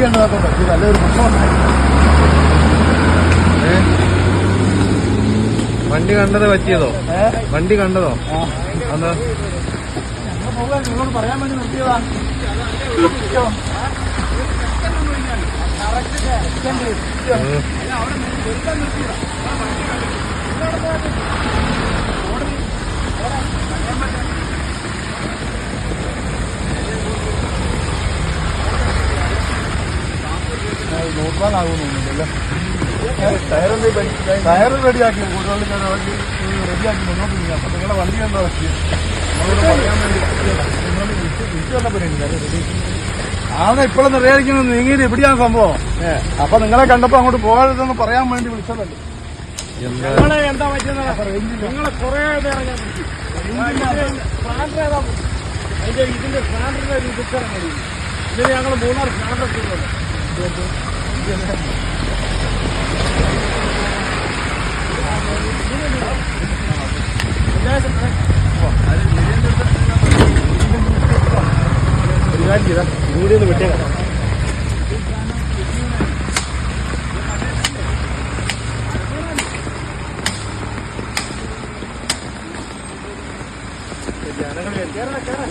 വണ്ടി കണ്ടതൊക്കെ പറ്റിയത് അല്ലെ ഒരു പ്രശ്നം ഉണ്ടായി ഏ? വണ്ടി കണ്ടത് പറ്റിയതോ വണ്ടി കണ്ടതോ? അതാ നിങ്ങളോട് പറയാൻ വേണ്ടി നിർത്തിയതാ. ഇരിക്കോ. ഉം. നോക്കാനാകുന്നില്ലല്ലോ ടയർ റെഡിയാക്കി കൂടുതൽ റെഡിയാക്കി മുന്നോട്ട് നീങ്ങി അപ്പൊ നിങ്ങളെ വണ്ടി എന്താ പറയാൻ വേണ്ടി പറ്റിയതാ. നിങ്ങളോട് വിളിച്ച് വിളിച്ച് ready. ആണ് ഇപ്പോഴും നിറയായിരിക്കുന്നത് നീങ്ങിയത് എവിടെയാണ് സംഭവം. അപ്പൊ നിങ്ങളെ കണ്ടപ്പോ അങ്ങോട്ട് പോകാതെന്ന് പറയാൻ വേണ്ടി വിളിച്ചതല്ലേ? എന്താ? എന്താ പറ്റുന്നത് നിങ്ങളെ കുറെ ഞാൻ ഇതിന്റെ സ്റ്റാൻഡറിന്റെ ഒരു ഇതിച്ചാണ് മതി. ഇതിന് ഞങ്ങൾ മൂന്നാർ സ്റ്റാൻഡർ വീടിന്ന് വിട്ടേ ജനങ്ങൾ കേരള കേരള